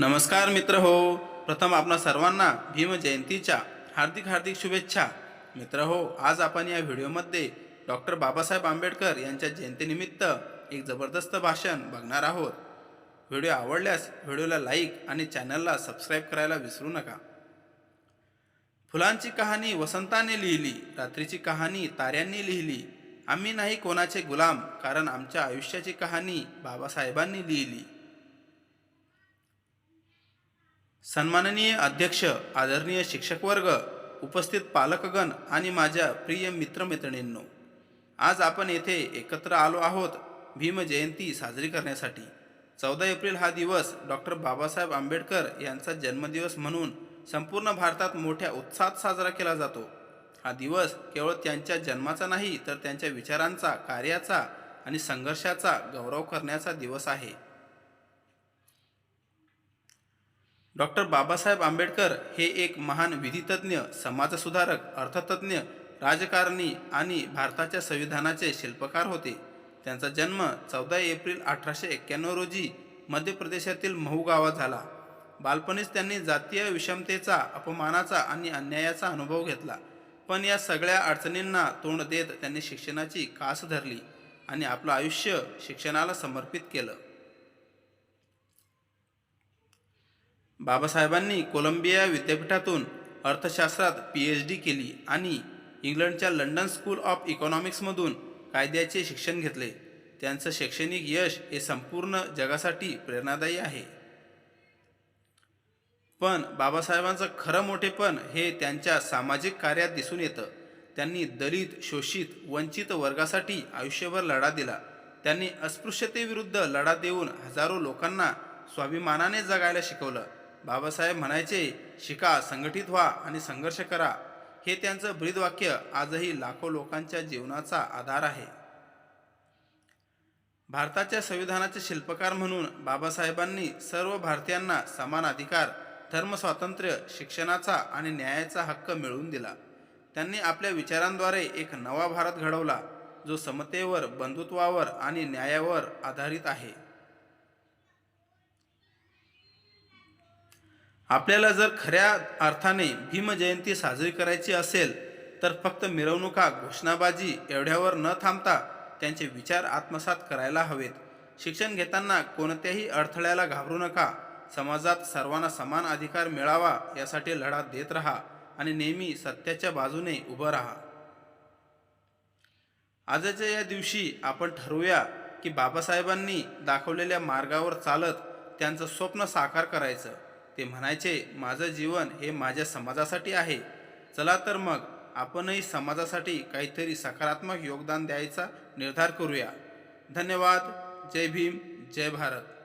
नमस्कार मित्र हो. प्रथम आपणा सर्वांना भीम जयंतीच्या हार्दिक हार्दिक शुभेच्छा. मित्र हो आज आपण या व्हिडिओमध्ये डॉक्टर बाबासाहेब आंबेडकर यांच्या जयंतीनिमित्त एक जबरदस्त भाषण बघणार आहोत. व्हिडिओ आवडल्यास व्हिडिओला लाईक आणि चॅनलला सबस्क्राईब करायला विसरू नका. फुलांची कहाणी वसंताने लिहिली रात्रीची कहाणी ताऱ्यांनी लिहिली. आम्ही नाही कोणाचे गुलाम कारण आमच्या आयुष्याची कहाणी बाबासाहेबांनी लिहिली. सन्माननीय अध्यक्ष आदरणीय शिक्षक वर्ग उपस्थित पालकगण आणि माझ्या प्रिय मित्रमैत्रिणींनो आज आपण येथे एकत्र आलो आहोत भीम जयंती साजरी करण्यासाठी. चौदा एप्रिल हा दिवस डॉक्टर बाबासाहेब आंबेडकर यांचा जन्मदिवस म्हणून संपूर्ण भारतात मोठ्या उत्साहात साजरा केला जातो. हा दिवस केवळ त्यांच्या जन्माचा नाही तर त्यांच्या विचारांचा कार्याचा आणि संघर्षाचा गौरव करण्याचा दिवस आहे. डॉक्टर बाबासाहेब आंबेडकर हे एक महान विधितज्ञ समाजसुधारक अर्थतज्ञ राजकारणी आणि भारताच्या संविधानाचे शिल्पकार होते. त्यांचा जन्म चौदा एप्रिल अठराशे एक्क्याण्णव रोजी मध्य प्रदेशातील महू गावात झाला. बालपणीच त्यांनी जातीय विषमतेचा अपमानाचा आणि अन्यायाचा अनुभव घेतला. पण या सगळ्या अडचणींना तोंड देत त्यांनी शिक्षणाची कास धरली आणि आपलं आयुष्य शिक्षणाला समर्पित केलं. बाबासाहेबांनी कोलंबिया विद्यापीठातून अर्थशास्त्रात पी एच डी केली आणि इंग्लंडच्या लंडन स्कूल ऑफ इकॉनॉमिक्समधून कायद्याचे शिक्षण घेतले. त्यांचं शैक्षणिक यश हे संपूर्ण जगासाठी प्रेरणादायी आहे. पण बाबासाहेबांचं खरं मोठेपण हे त्यांच्या सामाजिक कार्यात दिसून येतं. त्यांनी दलित शोषित वंचित वर्गासाठी आयुष्यभर लढा दिला. त्यांनी अस्पृश्यतेविरुद्ध लढा देऊन हजारो लोकांना स्वाभिमानाने जगायला शिकवलं. बाबासाहेब म्हणायचे शिका संघटित व्हा आणि संघर्ष करा. हे त्यांचं ब्रीदवाक्य आजही लाखो लोकांच्या जीवनाचा आधार आहे. भारताच्या संविधानाचे शिल्पकार म्हणून बाबासाहेबांनी सर्व भारतीयांना समान अधिकार धर्मस्वातंत्र्य शिक्षणाचा आणि न्यायाचा हक्क मिळवून दिला. त्यांनी आपल्या विचारांद्वारे एक नवा भारत घडवला जो समतेवर बंधुत्वावर आणि न्यायावर आधारित आहे. आपल्याला जर खऱ्या अर्थाने भीमजयंती साजरी करायची असेल तर फक्त मिरवणुका घोषणाबाजी एवढ्यावर न थांबता त्यांचे विचार आत्मसात करायला हवेत. शिक्षण घेताना कोणत्याही अडथळ्याला घाबरू नका. समाजात सर्वांना समान अधिकार मिळावा यासाठी लढा देत राहा आणि नेहमी सत्याच्या बाजूने उभं राहा. आजच्या या दिवशी आपण ठरवूया की बाबासाहेबांनी दाखवलेल्या मार्गावर चालत त्यांचं स्वप्न साकार करायचं. ते म्हणायचे माझं जीवन हे माझ्या समाजासाठी आहे. चला तर मग आपणही समाजासाठी काहीतरी सकारात्मक योगदान द्यायचा निर्धार करूया. धन्यवाद. जय भीम. जय भारत.